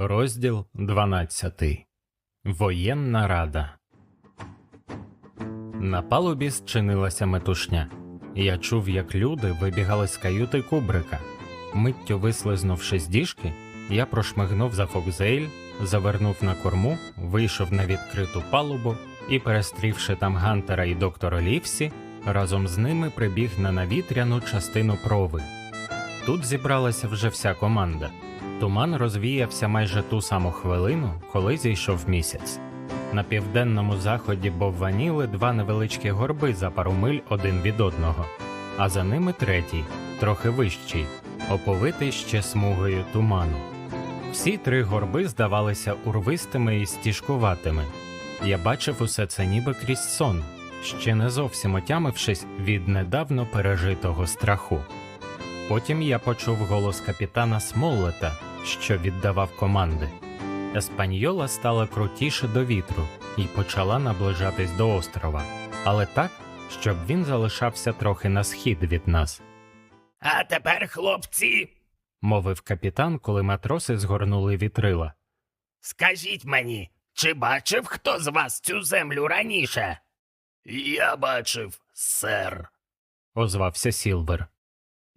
Розділ 12. Воєнна рада. На палубі зчинилася метушня. Я чув, як люди вибігали з каюти кубрика. Миттю вислизнувши з діжки, я прошмигнув за Фокзейль, завернув на корму, вийшов на відкриту палубу і, перестрівши там Гантера і доктора Лівсі, разом з ними прибіг на навітряну частину прови. Тут зібралася вже вся команда. Туман розвіявся майже ту саму хвилину, коли зійшов місяць. На південному заході бовваніли два невеличкі горби за пару миль один від одного, а за ними третій, трохи вищий, оповитий ще смугою туману. Всі три горби здавалися урвистими і стіжкуватими. Я бачив усе це ніби крізь сон, ще не зовсім отямившись від недавно пережитого страху. Потім я почув голос капітана Смоллета, що віддавав команди. Еспаньола стала крутіше до вітру і почала наближатись до острова, але так, щоб він залишався трохи на схід від нас, А тепер, хлопці, мовив капітан, коли матроси згорнули вітрила. скажіть мені, чи бачив хто з вас цю землю раніше? Я бачив, сер. Озвався Сілвер.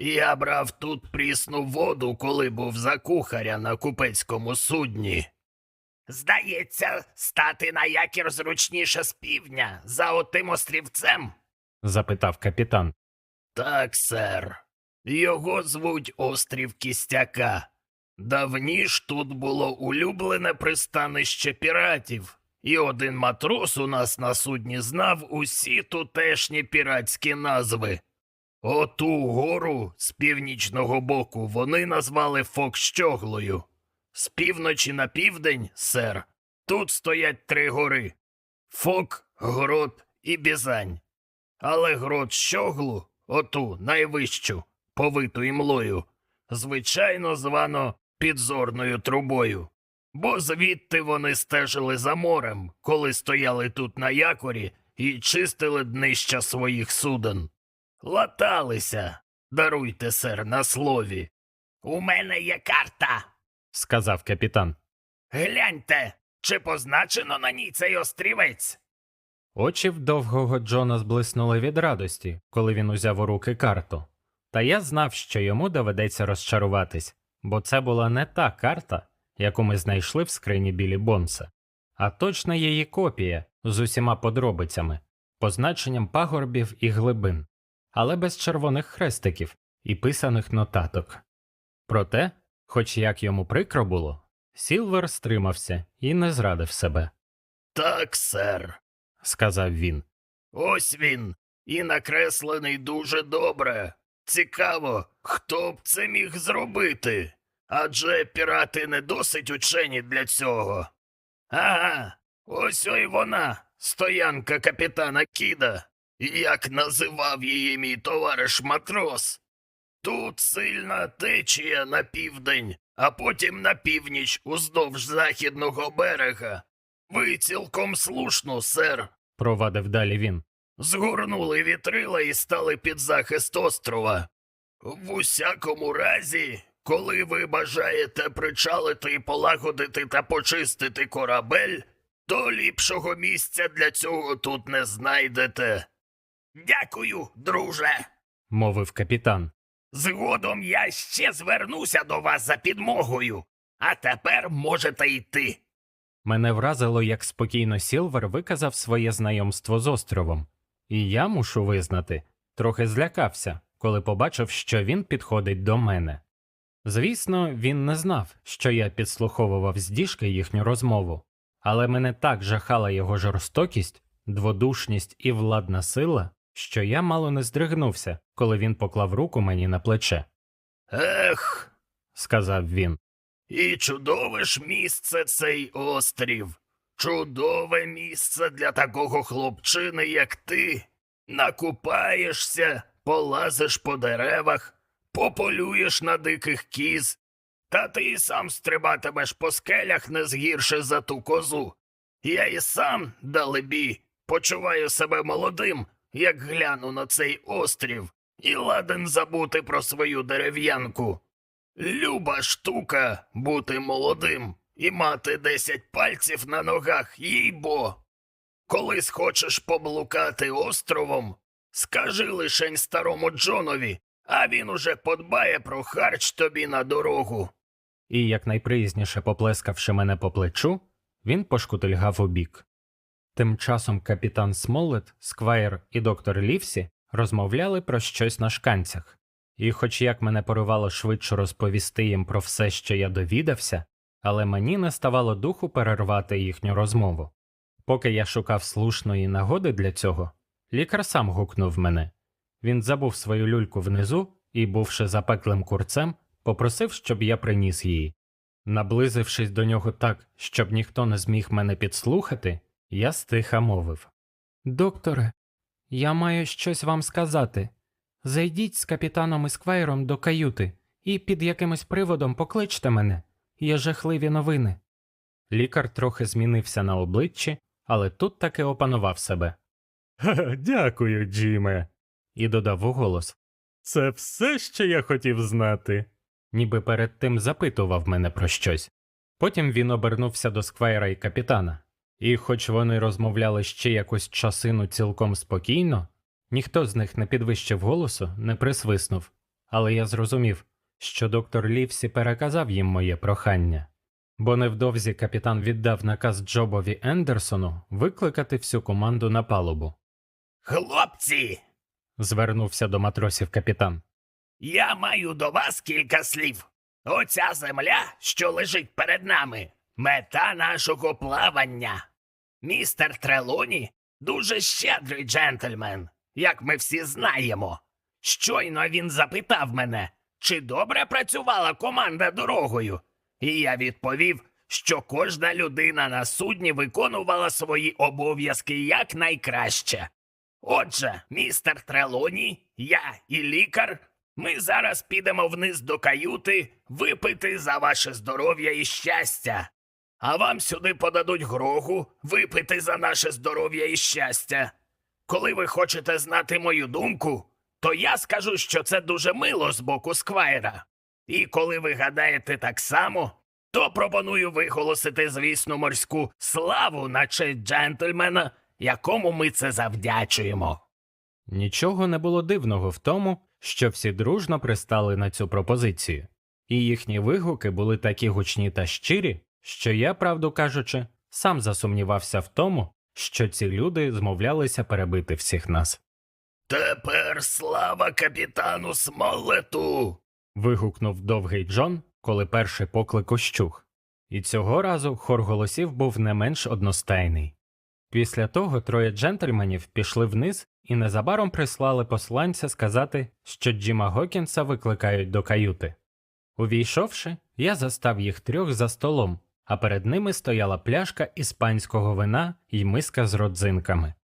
Я брав тут прісну воду, коли був за кухаря на купецькому судні. Здається, стати на якір зручніше з півдня за отим острівцем. запитав капітан. Так, сер. Його звуть острів Кістяка. Давніш тут було улюблене пристанище піратів, і один матрос у нас на судні знав усі тутешні піратські назви. Оту гору з північного боку вони назвали Фокщоглою. З півночі на південь, сер, тут стоять три гори Фок, Грот і Бізань. Але грот щоглу, оту найвищу, повиту імлою, звичайно звано підзорною трубою. Бо звідти вони стежили за морем, коли стояли тут на якорі і чистили днища своїх суден. Латалися, даруйте, сер, на слові. У мене є карта. сказав капітан. Гляньте, чи позначено на ній цей острівець? Очі в довгого Джона зблиснули від радості, коли він узяв у руки карту. Та я знав, що йому доведеться розчаруватись, бо це була не та карта, яку ми знайшли в скрині білі Бонса, а точна її копія з усіма подробицями, позначенням пагорбів і глибин, але без червоних хрестиків і писаних нотаток. Проте, хоч як йому прикро було, Сілвер стримався і не зрадив себе, Так, сер. сказав він. Ось він, і накреслений дуже добре. Цікаво, хто б це міг зробити? Адже пірати не досить учені для цього. Ага, ось ой вона, стоянка капітана Кіда, як називав її мій товариш матрос. Тут сильна течія на південь, а потім на північ уздовж західного берега. Ви цілком слушно, сер. Провадив далі він. Згорнули вітрила і стали під захист острова. В усякому разі, коли ви бажаєте причалити і полагодити та почистити корабель, то ліпшого місця для цього тут не знайдете. Дякую, друже. мовив капітан. Згодом я ще звернуся до вас за підмогою, а тепер можете йти. Мене вразило, як спокійно Сілвер виказав своє знайомство з островом, і я мушу визнати, трохи злякався, коли побачив, що він підходить до мене. Звісно, він не знав, що я підслуховував з діжки їхню розмову, але мене так жахала його жорстокість, дводушність і владна сила, що я мало не здригнувся, коли він поклав руку мені на плече. Ех, Сказав він. І чудове ж місце цей острів. Чудове місце для такого хлопчини, як ти. Накупаєшся, полазиш по деревах, пополюєш на диких кіз, та ти і сам стрибатимеш по скелях не згірше за ту козу. Я і сам, далебі, почуваю себе молодим, як гляну на цей острів, і ладен забути про свою дерев'янку. Люба штука бути молодим, і мати десять пальців на ногах, їй бо. Коли схочеш поблукати островом, скажи лишень старому Джонові, а він уже подбає про харч тобі на дорогу. І, якнайприязніше поплескавши мене по плечу, він пошкутильгав у бік. Тим часом капітан Смоллет, Сквайр і доктор Лівсі розмовляли про щось на шканцях, і, хоч як мене поривало швидше розповісти їм про все, що я довідався, але мені не ставало духу перервати їхню розмову. Поки я шукав слушної нагоди для цього, лікар сам гукнув мене. Він забув свою люльку внизу і, бувши запеклим курцем, попросив, щоб я приніс її. Наблизившись до нього так, щоб ніхто не зміг мене підслухати, я стиха мовив Докторе, я маю щось вам сказати. Зайдіть з капітаном Ісквайром до каюти і під якимось приводом покличте мене. Є жахливі новини. Лікар трохи змінився на обличчі, але тут таки опанував себе. Дякую, Джиме. І додав у голос. Це все, що я хотів знати. Ніби перед тим запитував мене про щось. Потім він обернувся до сквайра і капітана, і, хоч вони розмовляли ще якусь часину цілком спокійно, ніхто з них не підвищив голосу, не присвиснув, але я зрозумів, що доктор Лівсі переказав їм моє прохання. Бо невдовзі капітан віддав наказ Джобові Ендерсону викликати всю команду на палубу. Хлопці, Звернувся до матросів капітан. я маю до вас кілька слів. Оця земля, що лежить перед нами, мета нашого плавання. Містер Трелоні дуже щедрий джентльмен, як ми всі знаємо. Щойно він запитав мене, чи добре працювала команда дорогою, і я відповів, що кожна людина на судні виконувала свої обов'язки якнайкраще. Отже, містер Трелоні, я і лікар, ми зараз підемо вниз до каюти випити за ваше здоров'я і щастя. А вам сюди подадуть грогу випити за наше здоров'я і щастя. Коли ви хочете знати мою думку, то я скажу, що це дуже мило з боку сквайра. І коли ви гадаєте так само, то пропоную виголосити звісну морську славу на честь джентльмена, якому ми це завдячуємо. Нічого не було дивного в тому, що всі дружно пристали на цю пропозицію, і їхні вигуки були такі гучні та щирі, що я, правду кажучи, сам засумнівався в тому, що ці люди змовлялися перебити всіх нас. Тепер слава капітану Смолету. Вигукнув довгий Джон, коли перший поклик ущух. І цього разу хор голосів був не менш одностайний. Після того троє джентльменів пішли вниз і незабаром прислали посланця сказати, що Джима Гокінса викликають до каюти. Увійшовши, я застав їх трьох за столом, а перед ними стояла пляшка іспанського вина і миска з родзинками.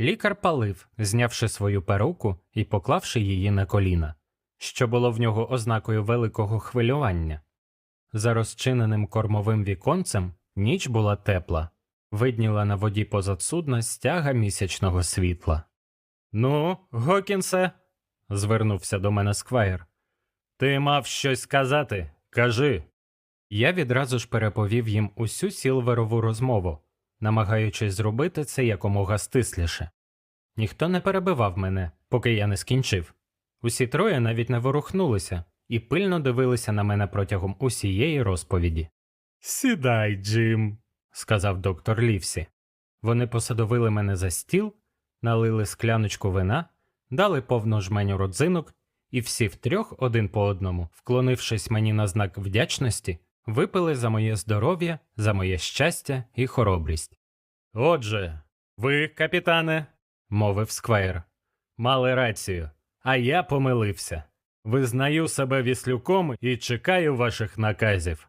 Лікар палив, знявши свою перуку і поклавши її на коліна, що було в нього ознакою великого хвилювання. За розчиненим кормовим віконцем ніч була тепла, видніла на воді позад судна стяга місячного світла. Ну, Гокінсе, звернувся до мене сквайр. Ти мав щось сказати? Кажи. Я відразу ж переповів їм усю сілверову розмову, намагаючись зробити це якомога стисліше. Ніхто не перебивав мене, поки я не скінчив. Усі троє навіть не ворухнулися і пильно дивилися на мене протягом усієї розповіді. Сідай, Джим, сказав доктор Лівсі. Вони посадовили мене за стіл, налили скляночку вина, дали повну жменю родзинок, і всі втрьох один по одному, вклонившись мені на знак вдячності, випили за моє здоров'я, за моє щастя і хоробрість. Отже, ви, капітане, мовив сквайр, мали рацію, а я помилився. Визнаю себе віслюком і чекаю ваших наказів,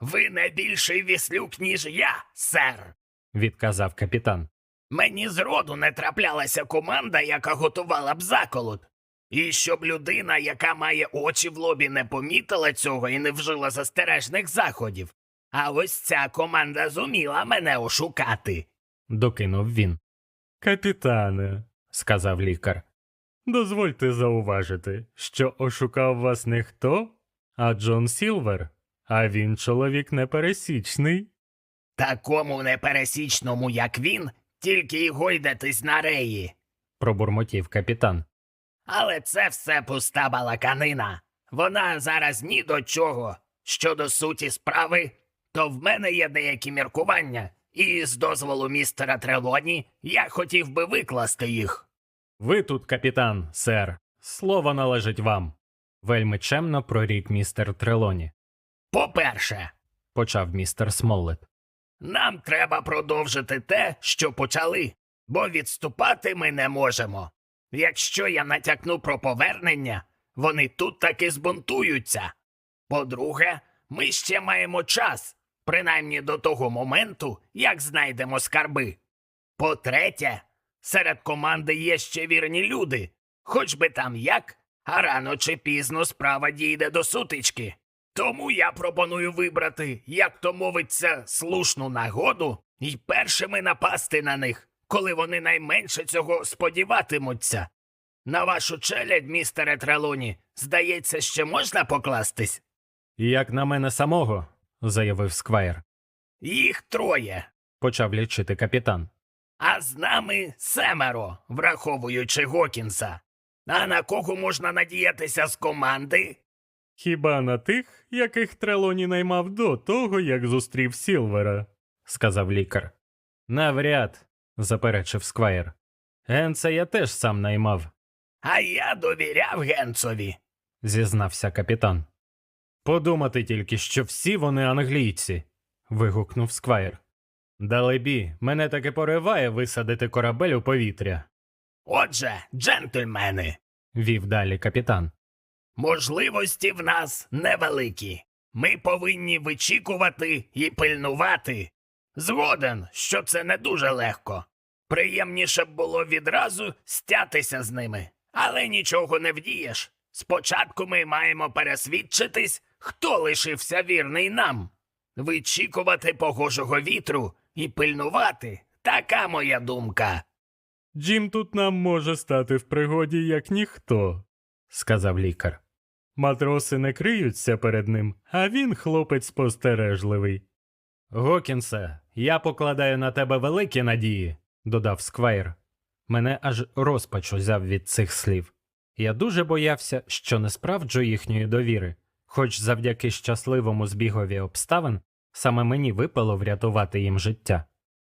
Ви не більший віслюк, ніж я, сер. відказав капітан. Мені зроду не траплялася команда, яка готувала б заколот. І щоб людина, яка має очі в лобі, не помітила цього і не вжила застережних заходів. А ось ця команда зуміла мене ошукати. докинув він. Капітане, сказав лікар, дозвольте зауважити, що ошукав вас не хто, а Джон Сілвер, А він чоловік непересічний. Такому непересічному, як він, тільки й гойдатись на реї. пробурмотів капітан. Але це все пуста балаканина. Вона зараз ні до чого. Щодо суті справи, то в мене є деякі міркування, і з дозволу містера Трелоні я хотів би викласти їх. Ви тут, капітан, сер. Слово належить вам. Вельми чемно прорік містер Трелоні, По-перше, почав містер Смоллет. нам треба продовжити те, що почали, бо відступати ми не можемо. Якщо я натякну про повернення, вони тут таки збунтуються. По-друге, ми ще маємо час, принаймні до того моменту, як знайдемо скарби. По-третє, серед команди є ще вірні люди, хоч би там як, а рано чи пізно справа дійде до сутички. Тому я пропоную вибрати, як то мовиться, слушну нагоду і першими напасти на них, коли вони найменше цього сподіватимуться. На вашу челядь, містере Трелоні, здається, ще можна покластись? Як на мене самого, заявив сквайр, Їх троє, почав лічити капітан. а з нами семеро, враховуючи Гокінса. А на кого можна надіятися з команди? Хіба на тих, яких Трелоні наймав до того, як зустрів Сілвера, сказав лікар. Навряд, заперечив сквайр. Генца я теж сам наймав, А я довіряв Генцові. зізнався капітан. Подумати тільки, що всі вони англійці. вигукнув сквайр. Далебі, мене таки пориває висадити корабель у повітря, Отже, джентльмени, вів далі капітан. можливості в нас невеликі. Ми повинні вичікувати і пильнувати. Згоден, що це не дуже легко. Приємніше б було відразу стятися з ними, але нічого не вдієш. Спочатку ми маємо пересвідчитись, хто лишився вірний нам. Вичікувати погожого вітру і пильнувати така моя думка. Джим тут нам може стати в пригоді, як ніхто, сказав лікар. Матроси не криються перед ним, а він хлопець спостережливий. Гокінсе, я покладаю на тебе великі надії, додав сквайр. Мене аж розпач узяв від цих слів. Я дуже боявся, що не справджу їхньої довіри, хоч завдяки щасливому збігові обставин саме мені випало врятувати їм життя.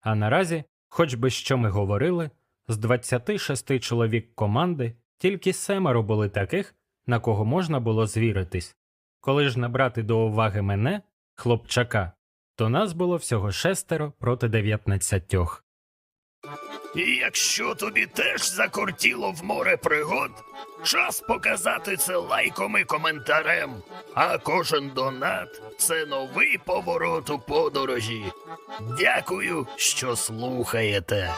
А наразі, хоч би що ми говорили, з 26 чоловік команди тільки семеро були таких, на кого можна було звіритись. Коли ж набрати до уваги мене, хлопчака, то нас було всього шестеро проти дев'ятнадцятьох. І якщо тобі теж закортіло в море пригод, час показати це лайком і коментарем. А кожен донат це новий поворот у подорожі. Дякую, що слухаєте.